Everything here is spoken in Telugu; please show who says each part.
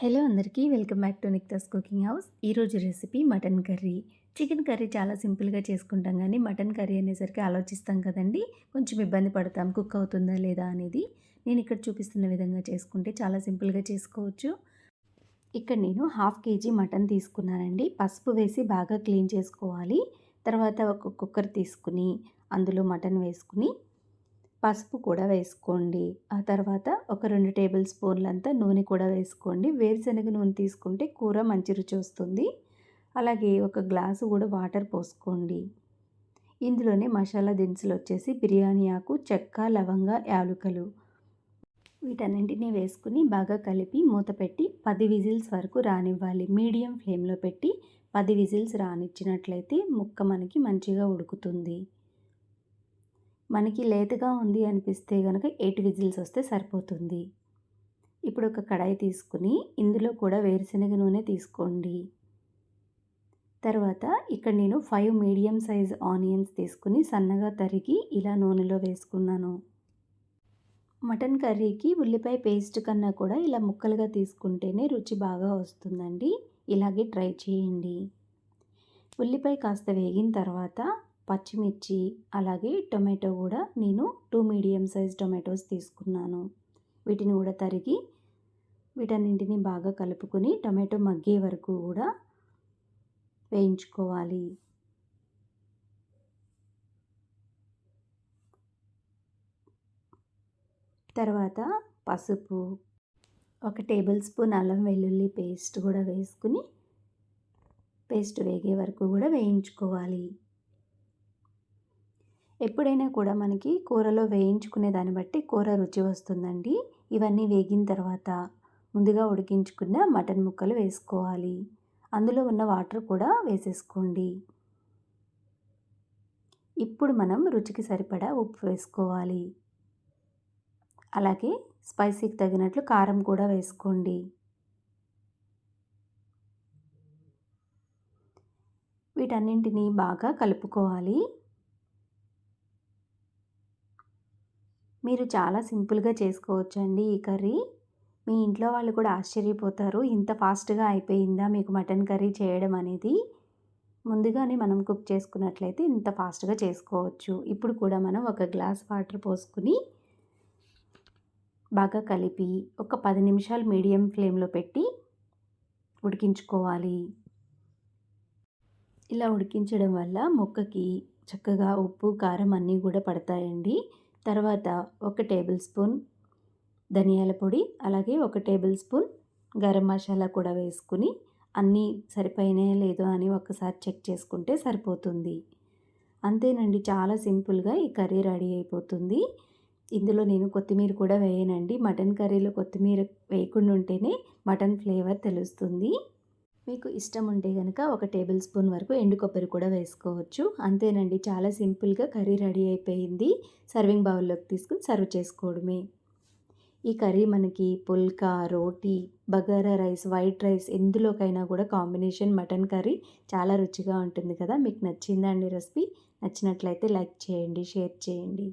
Speaker 1: హలో అందరికీ welcome back to Nikita's cooking house. ఈరోజు recipe mutton curry. Chicken curry చాలా సింపుల్గా చేసుకుంటాం కానీ మటన్ కర్రీ అనేసరికి ఆలోచిస్తాం కదండి కొంచెం ఇబ్బంది పడతాం కుక్ అవుతుందా లేదా అనేది. నేను ఇక్కడ చూపిస్తున్న విధంగా చేసుకుంటే చాలా సింపుల్గా చేసుకోవచ్చు. ఇక్కడ నేను హాఫ్ కేజీ మటన్ తీసుకున్నానండి. పసుపు వేసి బాగా క్లీన్ చేసుకోవాలి. తర్వాత ఒక కుక్కర్ తీసుకుని అందులో మటన్ వేసుకుని పసుపు కూడా వేసుకోండి. ఆ తర్వాత ఒక రెండు టేబుల్ స్పూన్లంతా నూనె కూడా వేసుకోండి. వేరుశనగ నూనె తీసుకుంటే కూర మంచి రుచి వస్తుంది. అలాగే ఒక గ్లాసు కూడా వాటర్ పోసుకోండి. ఇందులోనే మసాలా దినుసులు వచ్చేసి బిర్యానీ ఆకు చెక్క లవంగ యాలుకలు. వీటన్నింటినీ వేసుకుని బాగా కలిపి మూత పెట్టి పది విజిల్స్ వరకు రానివ్వాలి. మీడియం ఫ్లేమ్లో పెట్టి పది విజిల్స్ రానిచ్చినట్లయితే ముక్క మనకి మంచిగా ఉడుకుతుంది. మనకి లేతగా ఉంది అనిపిస్తే కనుక ఎయిట్ విజిల్స్ వస్తే సరిపోతుంది. ఇప్పుడు ఒక కడాయి తీసుకుని ఇందులో కూడా వేరుశనగ నూనె తీసుకోండి. తర్వాత ఇక్కడ నేను ఫైవ్ మీడియం సైజ్ ఆనియన్స్ తీసుకుని సన్నగా తరిగి ఇలా నూనెలో వేసుకున్నాను. మటన్ కర్రీకి ఉల్లిపాయ పేస్ట్ కన్నా కూడా ఇలా ముక్కలుగా తీసుకుంటేనే రుచి బాగా వస్తుందండి. ఇలాగే ట్రై చేయండి. ఉల్లిపాయ కాస్త వేగిన తర్వాత పచ్చిమిర్చి అలాగే టొమాటో కూడా నేను టూ మీడియం సైజ్ టొమాటోస్ తీసుకున్నాను. వీటిని కూడా తరిగి వీటన్నింటిని బాగా కలుపుకొని టొమాటో మగ్గే వరకు కూడా వేయించుకోవాలి. తర్వాత పసుపు ఒక టేబుల్ స్పూన్ అల్లం వెల్లుల్లి పేస్ట్ కూడా వేసుకుని పేస్ట్ వేగే వరకు కూడా వేయించుకోవాలి. ఎప్పుడైనా కూడా మనకి కూరలో వేయించుకునే దాన్ని బట్టి కూర రుచి వస్తుందండి. ఇవన్నీ వేగిన తర్వాత ముందుగా ఉడికించుకున్న మటన్ ముక్కలు వేసుకోవాలి. అందులో ఉన్న వాటర్ కూడా వేసేసుకోండి. ఇప్పుడు మనం రుచికి సరిపడా ఉప్పు వేసుకోవాలి. అలాగే స్పైసీకి తగినట్లు కారం కూడా వేసుకోండి. వీటన్నింటినీ బాగా కలుపుకోవాలి. మీరు చాలా సింపుల్గా చేసుకోవచ్చండి ఈ కర్రీ. మీ ఇంట్లో వాళ్ళు కూడా ఆశ్చర్యపోతారు. ఇంత ఫాస్ట్గా అయిపోయిందా మీకు మటన్ కర్రీ చేయడం అనేది. ముందుగానే మనం కుక్ చేసుకున్నట్లయితే ఇంత ఫాస్ట్గా చేసుకోవచ్చు. ఇప్పుడు కూడా మనం ఒక గ్లాస్ వాటర్ పోసుకుని బాగా కలిపి ఒక పది నిమిషాలు మీడియం ఫ్లేమ్లో పెట్టి ఉడికించుకోవాలి. ఇలా ఉడికించడం వల్ల మొక్కకి చక్కగా ఉప్పు కారం అన్నీ కూడా పడతాయండి. తర్వాత ఒక టేబుల్ స్పూన్ ధనియాల పొడి అలాగే ఒక టేబుల్ స్పూన్ గరం మసాలా కూడా వేసుకుని అన్నీ సరిపోయినాయో లేదో అని ఒకసారి చెక్ చేసుకుంటే సరిపోతుంది. అంతేనండి చాలా సింపుల్గా ఈ కర్రీ రెడీ అయిపోతుంది. ఇందులో నేను కొత్తిమీర కూడా వేయనండి. మటన్ కర్రీలో కొత్తిమీర వేయకుండా ఉంటేనే మటన్ ఫ్లేవర్ తెలుస్తుంది. మీకు ఇష్టం ఉంటే కనుక ఒక టేబుల్ స్పూన్ వరకు ఎండు కొబ్బరి కూడా వేసుకోవచ్చు. అంతేనండి చాలా సింపుల్గా కర్రీ రెడీ అయిపోయింది. సర్వింగ్ బౌల్లోకి తీసుకుని సర్వ్ చేసుకోవడమే. ఈ కర్రీ మనకి పుల్కా రోటీ బగారా రైస్ వైట్ రైస్ ఎందులోకైనా కూడా కాంబినేషన్ మటన్ కర్రీ చాలా రుచిగా ఉంటుంది కదా. మీకు నచ్చిందా అండి రెసిపీ? నచ్చినట్లయితే లైక్ చేయండి షేర్ చేయండి.